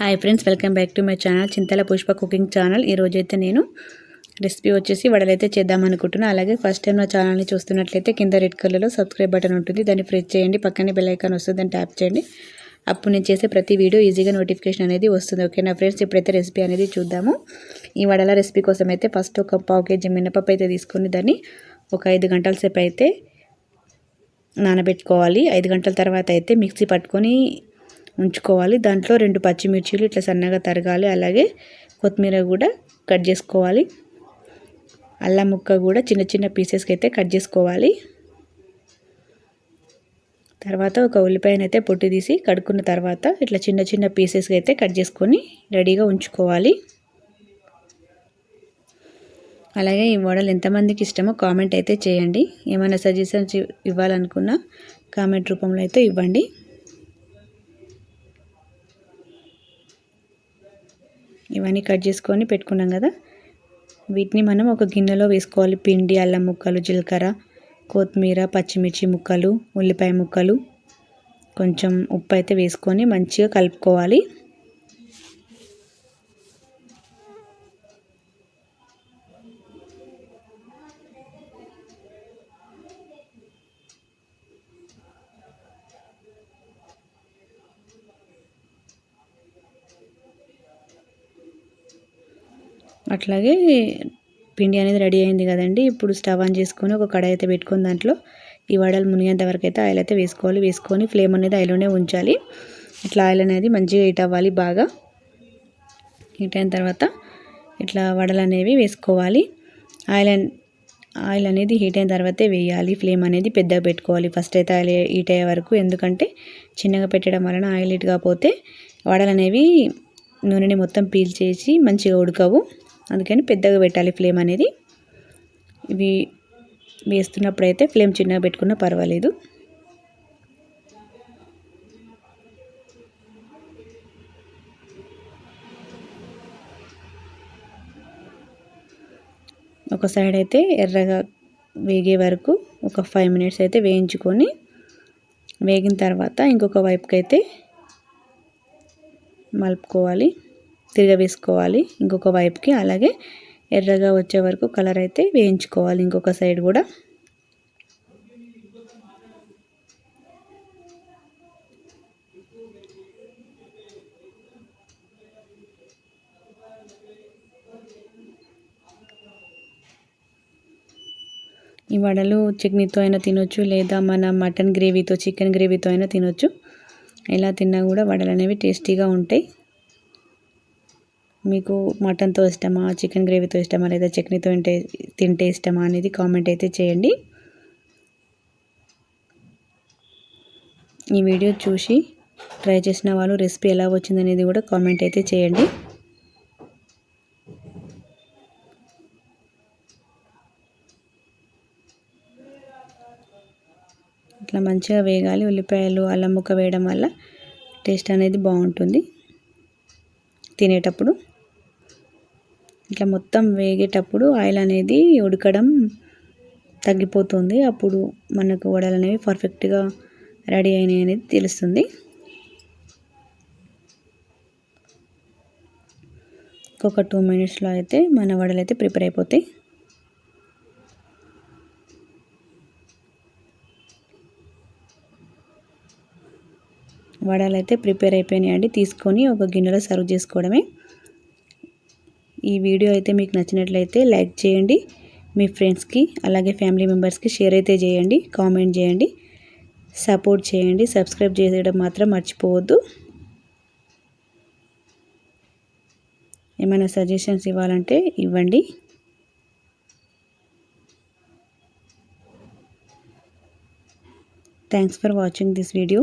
Hi friends welcome back to my channel Chintala Pushpa cooking channel ఈరోజైతే నేను recipe వచ్చేసి వడలైతే చేద్దాం అనుకుంటున్నా. అలాగే ఫస్ట్ టైం నా ఛానల్ని చూస్తున్నట్లయితే కింద రెడ్ కలర్లో సబ్స్క్రైబ్ బటన్ ఉంటుంది. దాన్ని ప్రెస్ చేయండి పక్కనే బెల్ ఐకాన్ వస్తుంది దాన్ని ట్యాప్ చేయండి. అప్పుడు నేను చేసే ప్రతి వీడియో ఈజీగా నోటిఫికేషన్ అనేది వస్తుంది. ఓకే నా ఫ్రెండ్స్ ఇప్పుడైతే రెసిపీ అనేది చూద్దాము. ఈ వడల రెసిపీ కోసం అయితే ఫస్ట్ ఒక పావు కేజీ మినపప్పు అయితే తీసుకుని దాన్ని ఒక ఐదు గంటల సేపు అయితే నానబెట్టుకోవాలి. ఐదు గంటల తర్వాత అయితే మిక్సీ పట్టుకొని ఉంచుకోవాలి. దాంట్లో రెండు పచ్చిమిర్చీలు ఇట్లా సన్నగా తరగాలి. అలాగే కొత్తిమీర కూడా కట్ చేసుకోవాలి. అల్లం ముక్క కూడా చిన్న చిన్న పీసెస్కి అయితే కట్ చేసుకోవాలి. తర్వాత ఒక ఉల్లిపాయను అయితే పొట్టు తీసి కడుక్కున్న తర్వాత ఇట్లా చిన్న చిన్న పీసెస్కి అయితే కట్ చేసుకొని రెడీగా ఉంచుకోవాలి. అలాగే ఈ మోడల్ ఎంతమందికి ఇష్టమో కామెంట్ అయితే చేయండి. ఏమైనా సజెషన్స్ ఇవ్వాలనుకున్నా కామెంట్ రూపంలో అయితే ఇవ్వండి. ఇవన్నీ కట్ చేసుకొని పెట్టుకున్నాం కదా. వీటిని మనం ఒక గిన్నెలో వేసుకోవాలి. పిండి అల్లం ముక్కలు జీలకర్ర కొత్తిమీర పచ్చిమిర్చి ముక్కలు ఉల్లిపాయ ముక్కలు. కొంచెం ఉప్పు అయితే వేసుకొని మంచిగా కలుపుకోవాలి. అట్లాగే పిండి అనేది రెడీ అయింది కదండి. ఇప్పుడు స్టవ్ ఆన్ చేసుకొని ఒక కడాయి అయితే పెట్టుకుని దాంట్లో ఈ వడలు మునిగేంత వరకు అయితే ఆయిల్ అయితే వేసుకోవాలి. వేసుకొని ఫ్లేమ్ అనేది ఆయిల్లోనే ఉంచాలి. ఇట్లా ఆయిల్ అనేది మంచిగా హీట్ అవ్వాలి బాగా. హీట్ అయిన తర్వాత ఇట్లా వడలు అనేవి వేసుకోవాలి. ఆయిల్ ఆయిల్ అనేది హీట్ అయిన తర్వాతే వేయాలి. ఫ్లేమ్ అనేది పెద్దగా పెట్టుకోవాలి. ఫస్ట్ అయితే ఆయిల్ హీట్ అయ్యే వరకు. ఎందుకంటే చిన్నగా పెట్టడం వలన ఆయిల్ హీట్ కాకపోతే వడలు అనేవి నూనెని మొత్తం పీల్చేసి మంచిగా ఉడకవు. అందుకని పెద్దగా పెట్టాలి ఫ్లేమ్ అనేది. ఇవి వేస్తున్నప్పుడైతే ఫ్లేమ్ చిన్నగా పెట్టుకున్నా పర్వాలేదు. ఒక సైడ్ అయితే ఎర్రగా వేగే వరకు ఒక ఫైవ్ మినిట్స్ అయితే వేయించుకొని వేగిన తర్వాత ఇంకొక వైపుకి అయితే మలుపుకోవాలి. తిరగవేసుకోవాలి. ఇంకొక వైపుకి అలాగే ఎర్రగా వచ్చే వరకు కలర్ అయితే వేయించుకోవాలి. ఇంకొక సైడ్ కూడా. ఈ వడలు చట్నీతో అయినా తినొచ్చు లేదా మన మటన్ గ్రేవీతో చికెన్ గ్రేవీతో అయినా తినొచ్చు. ఎలా తిన్నా కూడా వడలు అనేవి టేస్టీగా ఉంటాయి. మీకు మటన్తో ఇష్టమా చికెన్ గ్రేవీతో ఇష్టమా లేదా చట్నీతో తింటే తింటే ఇష్టమా అనేది కామెంట్ అయితే చేయండి. ఈ వీడియో చూసి ట్రై చేసిన వాళ్ళు రెసిపీ ఎలా వచ్చిందనేది కూడా కామెంట్ అయితే చేయండి. ఇట్లా మంచిగా వేగాలి ఉల్లిపాయలు అల్లం ముక్క వేయడం వల్ల టేస్ట్ అనేది బాగుంటుంది. తినేటప్పుడు ఇట్లా మొత్తం వేగేటప్పుడు ఆయిల్ అనేది ఉడకడం తగ్గిపోతుంది. అప్పుడు మనకు వడలు అనేవి పర్ఫెక్ట్గా రెడీ అయినాయి అనేది తెలుస్తుంది. ఇంకొక టూ మినిట్స్లో అయితే మన వడలు అయితే ప్రిపేర్ అయిపోతాయి. వడలు అయితే ప్రిపేర్ అయిపోయినాయి అండి. తీసుకొని ఒక గిన్నెలో సర్వ్ చేసుకోవడమే. ఈ వీడియో అయితే మీకు నచ్చినట్లయితే లైక్ చేయండి మీ ఫ్రెండ్స్కి అలాగే ఫ్యామిలీ మెంబర్స్కి షేర్ అయితే చేయండి కామెంట్ చేయండి సపోర్ట్ చేయండి సబ్స్క్రైబ్ చేయడం మాత్రం మర్చిపోవద్దు. ఏమైనా సజెషన్స్ ఇవ్వాలంటే ఇవ్వండి. Thanks for watching this video